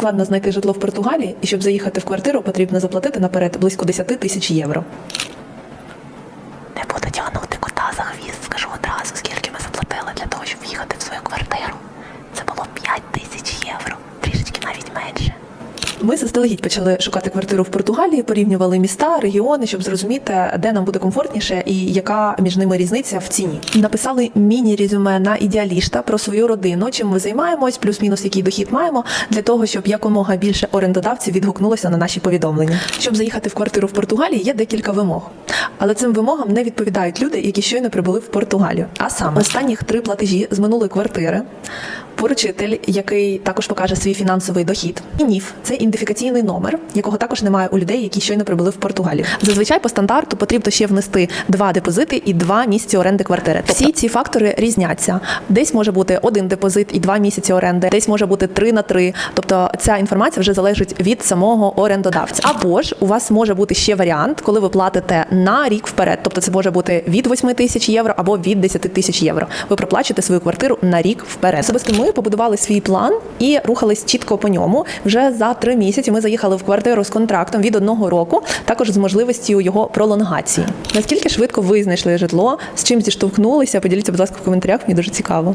Складно знайти житло в Португалії, і щоб заїхати в квартиру, потрібно заплатити наперед близько 10 тисяч євро. Не буду тягнути кота за хвіст, скажу одразу, скільки ми заплатили для того, щоб в'їхати в свою квартиру. Це було 5 тисяч євро, трішечки навіть менше. Ми заздалегідь почали шукати квартиру в Португалії, порівнювали міста, регіони, щоб зрозуміти, де нам буде комфортніше і яка між ними різниця в ціні. Написали міні-резюме на ідеаліста про свою родину, чим ми займаємось, плюс-мінус який дохід маємо, для того, щоб якомога більше орендодавців відгукнулося на наші повідомлення. Щоб заїхати в квартиру в Португалії, є декілька вимог. Але цим вимогам не відповідають люди, які щойно прибули в Португалію. А саме останніх три платежі з минулої квартири. Поручитель, який також покаже свій фінансовий дохід, і НІФ це ідентифікаційний номер, якого також немає у людей, які щойно прибули в Португалію. Зазвичай по стандарту потрібно ще внести два депозити і два місяці оренди квартири. Всі ці фактори різняться. Десь може бути один депозит і два місяці оренди, десь може бути три на три. Тобто ця інформація вже залежить від самого орендодавця. Або ж у вас може бути ще варіант, коли ви платите на рік вперед. Тобто це може бути від 8 тисяч євро або від 10 тисяч євро. Ви проплачуєте свою квартиру на рік вперед. Особисто побудували свій план і рухались чітко по ньому. Вже за три місяці ми заїхали в квартиру з контрактом від одного року, також з можливістю його пролонгації. Наскільки швидко ви знайшли житло, з чим зіштовхнулися? Поділіться, будь ласка, в коментарях. Мені дуже цікаво.